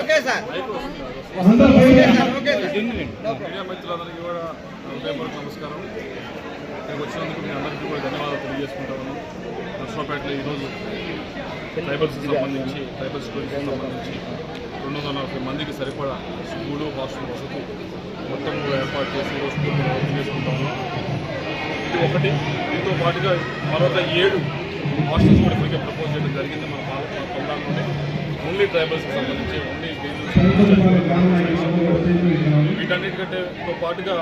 Okay sir. Media మిత్రులందరికీ కూడా హృదయపూర్వక నమస్కారం. ఇక్కడికి వచ్చినందుకు మీ అందరికీ కూడా ధన్యవాదాలు తెలియజేసుకుంటాను. నర్సరావుపేటలో ఈరోజు ట్రైబల్స్కి సంబంధించి ట్రైబల్ స్టూడెంట్స్కి సంబంధించి రెండు వందల నలభై మందికి సరిపడా స్కూలు హాస్టల్ వసతి మొత్తం కూడా ఏర్పాటు చేసి ఈరోజు చేసుకుంటాము. ఇది ఒకటి. దీంతో పాటుగా మరొక ఏడు హాస్టల్స్ కూడా ఇప్పటికే ప్రపోజ్ చేయడం జరిగింది. మన భారత పొందాలంటే ఓన్లీ ట్రైబల్స్కి సంబంధించి ఓన్లీ వీటన్నిటికంటే తో పాటుగా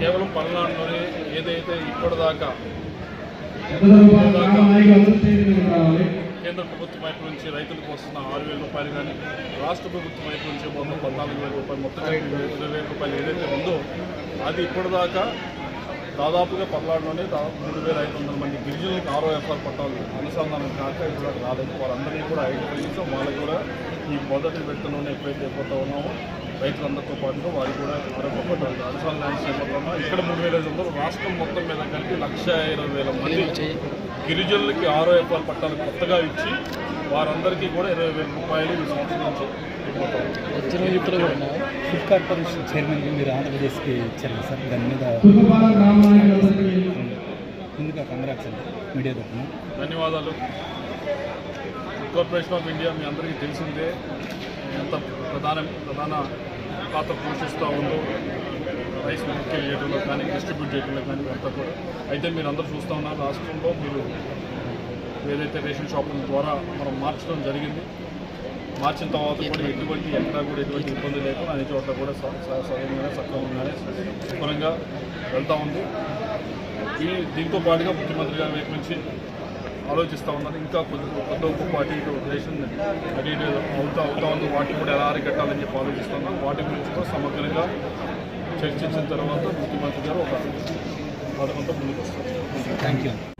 కేవలం పల్నాడులోనే ఏదైతే ఇప్పటిదాకా కేంద్ర ప్రభుత్వం వైపు నుంచి రైతులకు వస్తున్న ఆరు వేల రూపాయలు కానీ రాష్ట్ర ప్రభుత్వం వైపు నుంచి మొత్తం పద్నాలుగు వేల రూపాయలు మొత్తం ఇరవై వేల రూపాయలు ఏదైతే ఉందో అది ఇప్పటిదాకా దాదాపుగా పల్నాడులోనే దాదాపు మూడు వేల ఐదు వందల మంది గిరిజనులకు ఆరో ఎఫ్ఆర్ పట్టాలు అనుసంధానం కాక ఇప్పుడు రాలేదు. వాళ్ళందరినీ కూడా ఐడెంటిఫై చేసాం వాళ్ళకి కూడా ఈ మొదటి విడతలోనే ఎప్పుడైతే పోతా ఉన్నామో రైతులందరితో పాటుగా వారికి కూడా ఆరోగ్య పట్టాలు అనుసంధానం ల్యాండ్స్ ఇక్కడ మూడు వేల ఐదు వందలు రాష్ట్రం మొత్తం మీద కలిపి లక్ష ఇరవై వేల మంది గిరిజనులకి ఆరో ఎకరాల పట్టాలు కొత్తగా ఇచ్చి వారందరికీ కూడా ఇరవై వేల రూపాయలు ఈ సంవత్సరం నుంచి వచ్చిన మిత్రులు కూడా కార్పొరేషన్ చైర్మన్ మీరు ఆంధ్రప్రదేశ్కి ఇచ్చారు సార్? దాని మీద కంగ్రాట్స్ అండి మీడియా తరఫున. ధన్యవాదాలు. కార్పొరేషన్ ఆఫ్ ఇండియా మీ అందరికీ తెలిసిందే. ఎంత ప్రధాన ప్రధాన పాత్ర పోషిస్తూ ఉందో రైస్ ముఖ్య చేయడంలో కానీ డిస్ట్రిబ్యూట్ చేయడంలో కానీ అంతా కూడా. అయితే మీరు అందరూ చూస్తూ ఉన్నారు రాష్ట్రంలో మీరు ఏదైతే రేషన్ షాపుల ద్వారా మనం మార్చడం జరిగింది మార్చిన తర్వాత కూడా ఎటువంటి ఎక్కడా కూడా ఎటువంటి ఇబ్బంది లేకుండా అన్ని చోట్ల కూడా స- సక్రమంగానే శుభ్రంగా వెళ్తూ ఉంది. ఈ దీంతో పాటుగా ముఖ్యమంత్రి గారి వైపు నుంచి ఆలోచిస్తూ ఉన్నారు ఇంకా కొద్ది కొత్త గొప్ప అటు ఇటు రేషన్ అటు ఇటు అవుతా అవుతా ఉంది. వాటిని కూడా ఎలా అరికట్టాలని చెప్పి ఆలోచిస్తున్నాం వాటి గురించి కూడా సమగ్రంగా చర్చించిన తర్వాత ముఖ్యమంత్రి గారు ఒక పథకంతో ముందుకు వస్తారు. Thank you